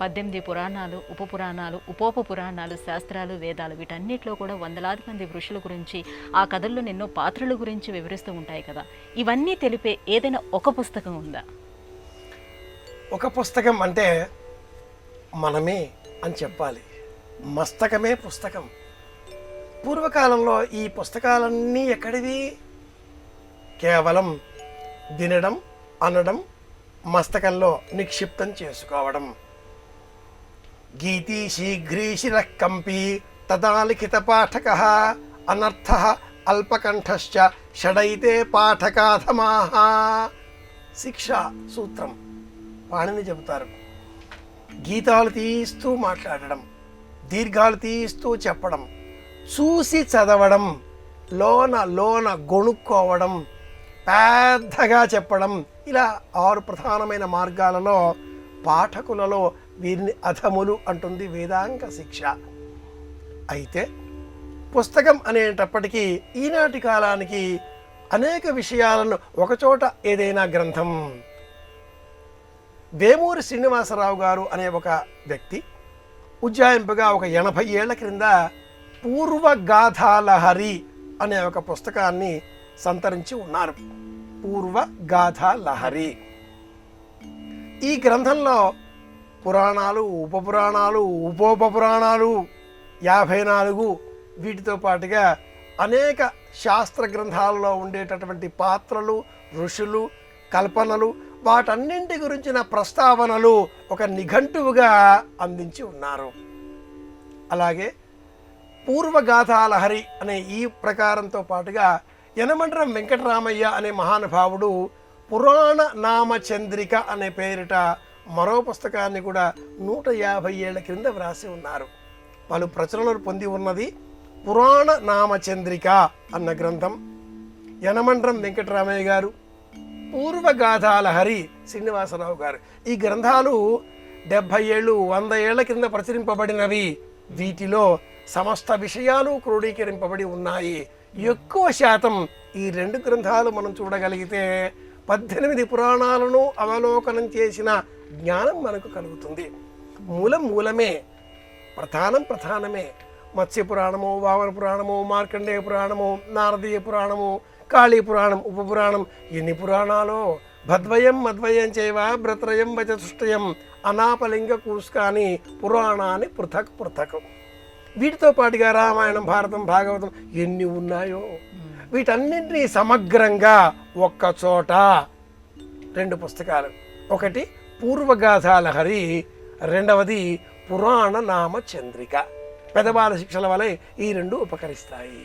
పద్దెనిమిది పురాణాలు ఉప పురాణాలు ఉపోప పురాణాలు శాస్త్రాలు వేదాలు వీటన్నిటిలో కూడా వందలాది మంది ఋషుల గురించి ఆ కథల్లో ఎన్నో పాత్రల గురించి వివరిస్తూ ఉంటాయి కదా. ఇవన్నీ తెలిపే ఏదైనా ఒక పుస్తకం ఉందా? ఒక పుస్తకం అంటే మనమే అని చెప్పాలి. మస్తకమే పుస్తకం. పూర్వకాలంలో ఈ పుస్తకాలన్నీ ఎక్కడివి? కేవలం వినడం అనడం మస్తకంలో నిక్షిప్తం చేసుకోవడం. గీతి శీఘ్రీశిర కంపి తదా లిఖిత పాఠక అనర్థ అల్పకంఠశ్చ షడైతే పాఠకాధమాహ శిక్ష సూత్రం వాణిని చెబుతారు గీతాలు తీస్తూ మాట్లాడడం దీర్ఘాలు తీస్తూ చెప్పడం। చూసి చదవడం। లోన లోన గొణుక్కోవడం। పెద్దగా చెప్పడం। ఇలా ఆరు ప్రధానమైన మార్గాలలో పాఠకులలో వీరిని అధములు అంటుంది వేదాంగ శిక్ష. అయితే పుస్తకం అనేటప్పటికీ ఈనాటి కాలానికి అనేక విషయాలను ఒకచోట ఏదైనా గ్రంథం. వేమూరి శ్రీనివాసరావు గారు అనే ఒక వ్యక్తి ఉజ్జాయింపుగా ఒక ఎనభై ఏళ్ళ క్రింద పూర్వగాథాలహరి అనే ఒక పుస్తకాన్ని సంతరించి ఉన్నారు. పూర్వగాథాలహరి. ఈ గ్రంథంలో పురాణాలు ఉపపురాణాలు ఉపోప పురాణాలు యాభై నాలుగు వీటితో పాటుగా అనేక శాస్త్ర గ్రంథాలలో ఉండేటటువంటి పాత్రలు ఋషులు కల్పనలు వాటన్నింటి గురించిన ప్రస్తావనలు ఒక నిఘంటువుగా అందించి ఉన్నారు. అలాగే పూర్వగాథాలహరి అనే ఈ ప్రకారంతో పాటుగా యనమండరం వెంకటరామయ్య అనే మహానుభావుడు పురాణ నామచంద్రిక అనే పేరిట మరో పుస్తకాన్ని కూడా నూట యాభై ఏళ్ళ క్రింద వ్రాసి ఉన్నారు. పలు ప్రచురణలు పొంది ఉన్నది పురాణ నామచంద్రిక అన్న గ్రంథం. యనమండ్రం వెంకటరామయ్య గారు పూర్వగాథాల హరి శ్రీనివాసరావు గారు. ఈ గ్రంథాలు డెబ్భై ఏళ్ళు వంద ఏళ్ళ కింద ప్రచురింపబడినవి. వీటిలో సమస్త విషయాలు క్రోడీకరింపబడి ఉన్నాయి. ఎక్కువ శాతం ఈ రెండు గ్రంథాలు మనం చూడగలిగితే పద్దెనిమిది పురాణాలను అవలోకనం చేసిన జ్ఞానం మనకు కలుగుతుంది. మూలం మూలమే ప్రధానం ప్రధానమే. మత్స్య పురాణము వామన పురాణము మార్కండేయ పురాణము నారదీయ పురాణము కాళీ పురాణం ఉప పురాణం ఎన్ని పురాణాలో? భద్వయం మద్వయం చేవ భ్రత్రయం వచతుష్టయం అనాపలింగ కూస్కాని పురాణాన్ని పృథక్ పృథక్. వీటితో పాటుగా రామాయణం భారతం భాగవతం ఎన్ని ఉన్నాయో? వీటన్నింటినీ సమగ్రంగా ఒక్కచోట రెండు పుస్తకాలు. ఒకటి పూర్వగాథాలహరి రెండవది పురాణ నామ చంద్రిక పెదబాల శిక్షల వలె ఈ రెండు ఉపకరిస్తాయి.